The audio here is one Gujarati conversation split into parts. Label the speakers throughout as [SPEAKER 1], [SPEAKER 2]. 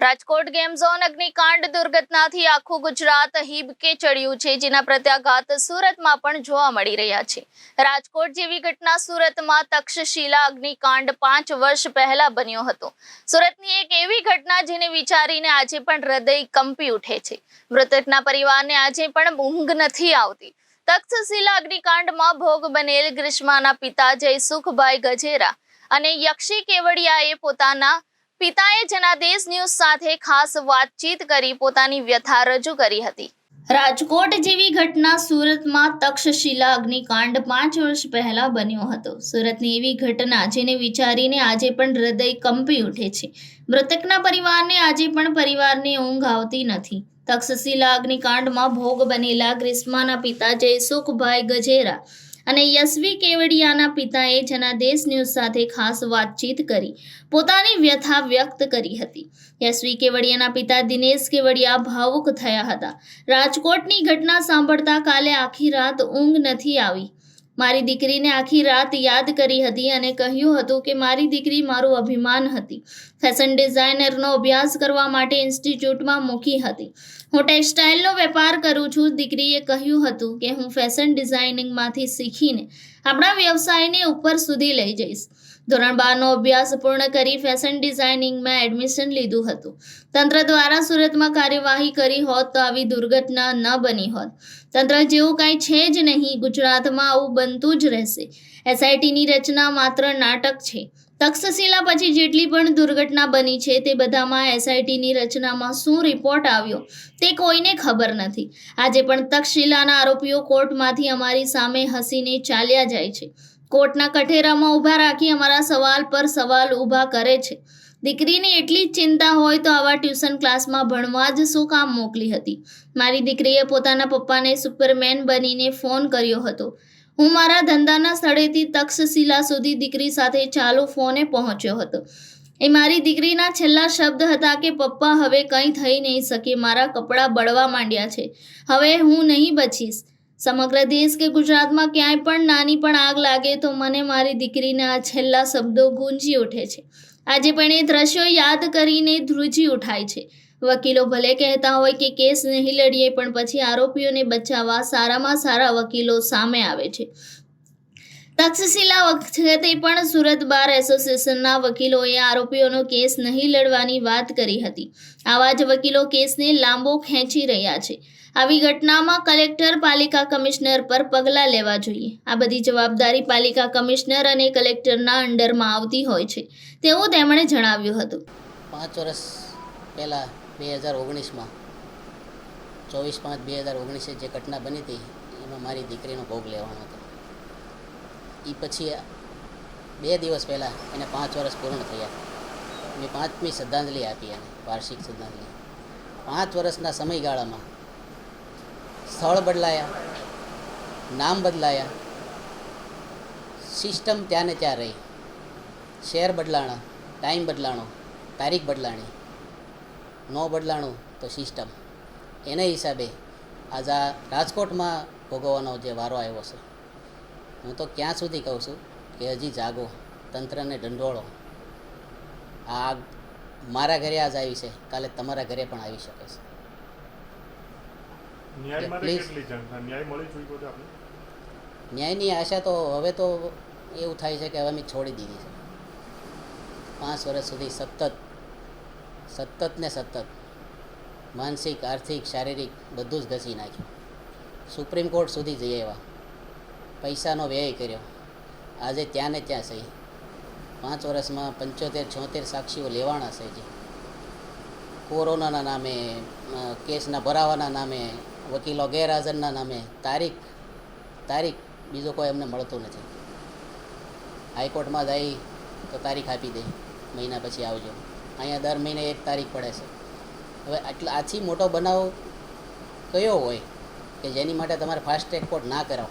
[SPEAKER 1] રાજકોટ ગેમ ઝોન અગ્નિકાંડ દુર્ઘટનાથી આખું ગુજરાત હિબકે ચડ્યું છે, જેના પ્રત્યાઘાત સુરતમાં પણ જોવા મળી રહ્યા છે. રાજકોટ જેવી ઘટના સુરતમાં તક્ષશિલા અગ્નિકાંડ પાંચ વર્ષ પહેલા બન્યો હતો. સુરતની એક એવી ઘટના જેને વિચારીને આજે પણ હૃદય કંપી ઉઠે છે. મૃતકના પરિવારને આજે પણ ઊંઘ નથી આવતી. તક્ષશિલા અગ્નિકાંડમાં ભોગ બનેલ ગ્રીષ્માના પિતા જયસુખભાઈ ગજેરા અને યક્ષી કેવડિયાએ પોતાના પિતાએ જનાદેશ ન્યૂઝ સાથે ખાસ વાતચીત કરી પોતાની વ્યથા રજૂ કરી હતી. રાજકોટ જેવી ઘટના સુરતમાં તક્ષશિલા અગ્નિકાંડ પાંચ વર્ષ પહેલા બન્યો હતો. સુરતની એવી ઘટના જેને વિચારીને આજે પણ હૃદય કંપી ઉઠે છે. મૃતકના પરિવારને આજે પણ પરિવારને ઊંઘ આવતી નથી. તક્ષશિલા અગ્નિકાંડમાં ભોગ બનેલા ગ્રીષ્માના પિતા જયસુખભાઈ ગજેરા અને યશવી કેવડિયાના પિતાએ જનાદેશ ન્યૂઝ સાથે ખાસ વાતચીત કરી. પોતાની વ્યથા વ્યક્ત કરી હતી. યશવી કેવડિયાના પિતા દિનેશ કેવડિયા ભાવુક થયા હતા. રાજકોટની ઘટના સાંભળતા કાલે આખી રાત ઊંઘ નથી આવી. મારી દીકરીને આખી રાત યાદ કરી હતી અને કહ્યું હતું કે મારી દીકરી મારું અભિમાન હતી. ફેશન ડિઝાઇનરનો અભ્યાસ કરવા માટે ઇન્સ્ટિટ્યૂટમાં મૂકી હતી. હું ટેક્સટાઇલનો વેપાર કરું છું, દીકરીએ કહ્યું હતું કે હું ફેશન ડિઝાઇનિંગમાંથી શીખીને આપણા વ્યવસાયને ઉપર સુધી લઈ જઈશ. ધોરણ બારનો અભ્યાસ પૂર્ણ કરી ફેશન ડિઝાઇનિંગમાં એડમિશન લીધું હતું. તંત્ર દ્વારા સુરતમાં કાર્યવાહી કરી હોત તો આવી દુર્ઘટના ન બની હોત. તંત્ર જેવું કાંઈ છે જ નહીં, ગુજરાતમાં આવું બનતું જ રહેશે. એસઆઈટીની રચના માત્ર નાટક છે. તક્ષશિલા પછી જેટલી પણ દુર્ઘટના બની છે તે બધામાં એસઆઈટીની રચનામાં શું રિપોર્ટ આવ્યો તે કોઈને ખબર નથી. આજે પણ તક્ષશિલાના આરોપીઓ કોર્ટમાંથી અમારી સામે હસીને ચાલ્યા જાય છે. કોર્ટના કઠેરામાં ઊભા રાખી અમારા સવાલ પર સવાલ ઊભા કરે છે. દીકરીને એટલી જ ચિંતા હોય તો આવા ટ્યુશન ક્લાસમાં ભણવા જ શું કામ મોકલી હતી? મારી દીકરીએ પોતાના પપ્પાને સુપરમેન બનીને ફોન કર્યો હતો. હું મારા ધંધાના સ્થળેથી તક્ષશિલા સુધી દીકરી સાથે ચાલુ ફોને પહોંચ્યો હતો. એ મારી દીકરીના છેલ્લા શબ્દ હતા કે, પપ્પા, હવે કંઈ થઈ નહીં શકે. મારા કપડાં બળવા માંડ્યા છે. હવે હું નહીં બચીશ. સમગ્ર દેશ કે ગુજરાતમાં ક્યાંય પણ નાની પણ આગ લાગે તો મને મારી દીકરીના છેલ્લા શબ્દો ગુંજી ઉઠે છે. આજે પણ એ દ્રશ્યો યાદ કરીને ધ્રુજી ઉઠાય છે. વકીલો ભલે કહેતા હોય કે કેસ નહીં લડીએ, પણ પછી આરોપીઓને બચાવવા સારામાં સારા વકીલો સામે આવે છે. તક્ષશિલા વખતે પણ સુરત બાર એસોસિએશનના વકીલોએ આરોપીઓનો કેસ નહીં લડવાની વાત કરી હતી. આવા જ વકીલો કેસને લાંબો ખેંચી રહ્યા છે. આવી ઘટનામાં કલેક્ટર, પાલિકા કમિશનર પર પગલાં લેવા જોઈએ. આ બધી જવાબદારી પાલિકા કમિશનર અને કલેક્ટરના અંડરમાં આવતી હોય છે. તેવું તેમણે જણાવ્યું હતું.
[SPEAKER 2] પાંચ વર્ષ પહેલાં બે હજાર ઓગણીસમાં, ચોવીસ પાંચ બે હજાર ઓગણીસે જે ઘટના બની હતી, એમાં મારી દીકરીનો ભોગ લેવાનો હતો. એ પછી બે દિવસ પહેલાં એને પાંચ વર્ષ પૂર્ણ થયા. મેં પાંચમી શ્રદ્ધાંજલિ આપી એને, વાર્ષિક શ્રદ્ધાંજલિ. પાંચ વર્ષના સમયગાળામાં સ્થળ બદલાયા, નામ બદલાયા, સિસ્ટમ ત્યાં ને ત્યાં રહી. શહેર બદલાણા, ટાઈમ બદલાણો, તારીખ બદલાણી ન બદલાણું તો સિસ્ટમ એને હિસાબે આજ આ રાજકોટમાં ભોગવવાનો જે વારો આવ્યો છે હું તો ક્યાં સુધી કહું છું કે હજી જાગો તંત્રને ઢંઢોળો. આ આગ મારા ઘરે આજ આવી છે કાલે તમારા ઘરે પણ આવી શકે છે. ન્યાયની આશા તો હવે તો એવું થાય છે કે હવે મેં છોડી દીધી છે. પાંચ વર્ષ સુધી સતત સતત ને સતત માનસિક, આર્થિક, શારીરિક બધું જ ઘસી નાખ્યું. સુપ્રીમ કોર્ટ સુધી જઈ આવ્યા. પૈસાનો વ્યય કર્યો. આજે ત્યાં ને ત્યાં સહી. પાંચ વર્ષમાં પંચોતેર, છોતેર સાક્ષીઓ લેવાના છે જે કોરોનાના નામે કેસના ભરાવાના નામે, વકીલો ગેરહાજરના નામે તારીખ તારીખ બીજો કોઈ એમને મળતું નથી. હાઈકોર્ટમાં જાય તો તારીખ આપી દે. મહિના પછી આવજો. અહીંયા દર મહિને એક તારીખ પડે છે. હવે આટલા આથી મોટો બનાવ કયો હોય કે જેની માટે તમારે ફાસ્ટ ટ્રેક કોર્ટ ના કરાવો?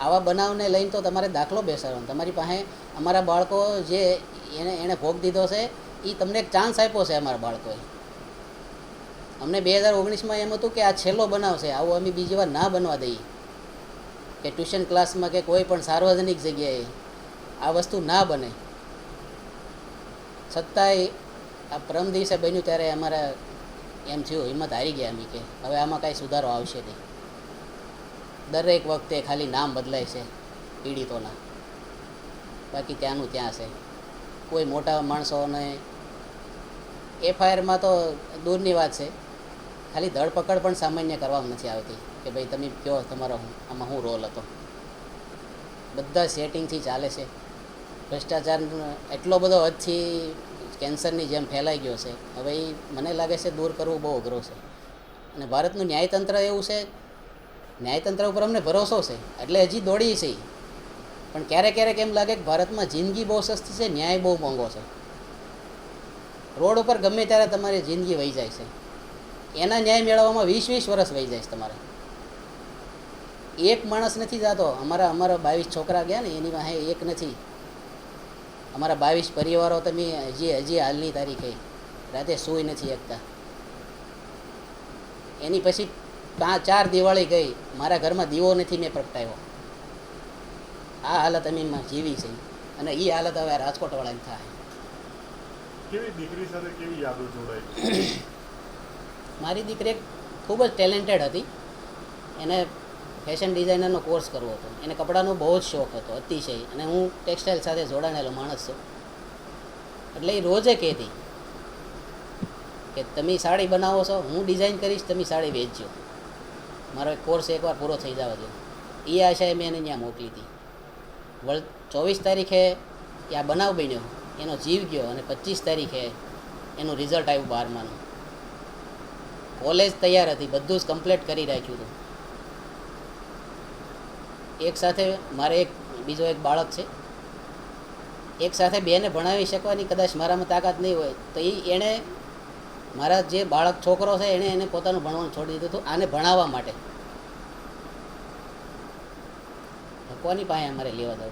[SPEAKER 2] આવા બનાવને લઈને તો તમારે દાખલો બેસાડવાનો. તમારી પાસે અમારા બાળકો જે એને એણે ભોગ દીધો છે એ તમને એક ચાન્સ આપ્યો છે અમારા બાળકોએ. અમને બે હજાર ઓગણીસમાં એમ હતું કે આ છેલ્લો બનાવ છે, આવું અમે બીજી વાર ના બનવા દઈએ. કે ટ્યુશન ક્લાસમાં કે કોઈ પણ સાર્વજનિક જગ્યાએ આ વસ્તુ ના બને. છતાંય આ પરમ દિવસે બન્યું ત્યારે અમારા એમ થયું, હિંમત હારી ગયા અમે કે હવે આમાં કાંઈ સુધારો આવશે નહીં. દરેક વખતે ખાલી નામ બદલાય છે પીડિતોના. બાકી ત્યાંનું ત્યાં છે. કોઈ મોટા માણસોને એફઆઈઆરમાં તો દૂરની વાત છે. ખાલી ધરપકડ પણ સામાન્ય કરવામાં નથી આવતી કે ભાઈ તમે કહો તમારો આમાં શું રોલ હતો. બધા સેટિંગથી ચાલે છે. ભ્રષ્ટાચાર એટલો બધો હદથી કેન્સરની જેમ ફેલાઈ ગયો છે. હવે એ મને લાગે છે દૂર કરવું બહુ અઘરો છે. અને ભારતનું ન્યાયતંત્ર એવું છે, ન્યાયતંત્ર ઉપર અમને ભરોસો છે, એટલે હજી દોડી છે પણ ક્યારેક ક્યારેક એમ લાગે કે ભારતમાં જિંદગી બહુ સસ્તી છે, ન્યાય બહુ મોંઘો છે. રોડ ઉપર ગમે ત્યારે તમારી જિંદગી વહી જાય છે. એના ન્યાય મેળવવામાં વીસ વીસ વર્ષ વહી જાય છે તમારે. એક માણસ નથી જાતો, અમારા અમારા બાવીસ છોકરા ગયા ને, એની પાસે એક નથી. અમારા બાવીસ પરિવારો તમે હજી હજી હાલની તારીખે રાતે સૂઈ નથી શકતા. એની પછી પાંચ ચાર દિવાળી ગઈ. મારા ઘરમાં દીવો નથી મેં પ્રગટાવ્યો. આ હાલત અમે જીવી છે. અને એ હાલત હવે રાજકોટવાળાની થાય.
[SPEAKER 3] કેવી દીકરી સાથે કેવી યાદો જોડાઈ?
[SPEAKER 2] મારી દીકરી ખૂબ જ ટેલેન્ટેડ હતી. એને ફેશન ડિઝાઇનરનો કોર્સ કરવો હતો. એને કપડાનો બહુ જ શોખ હતો, અતિશય. અને હું ટેક્સટાઇલ સાથે જોડાયેલો માણસ છું. એટલે એ રોજે કહેતી કે તમે સાડી બનાવો છો, હું ડિઝાઇન કરીશ, તમે સાડી વેચજો. મારો એક કોર્સ એકવાર પૂરો થઈ જવા દો. એ આશાએ મેં એને ત્યાં મોકલી હતી. વળ ચોવીસ તારીખે આ બનાવ બન્યો. એનો જીવ ગયો અને પચીસ તારીખે એનું રિઝલ્ટ આવ્યું બારમાનું. કોલેજ તૈયાર હતી, બધું જ કમ્પ્લીટ કરી રાખ્યું હતું. એક સાથે મારે એક, બીજો એક બાળક છે. એક સાથે બેને ભણાવી શકવાની કદાચ મારામાં તાકાત નહીં હોય, તો એ એણે મારા જે બાળક છોકરો છે એણે એને પોતાનું ભણવાનું છોડી દીધું હતું, આને ભણાવવા માટે. ભગવાનની પાસે અમારે લેવા
[SPEAKER 3] યુ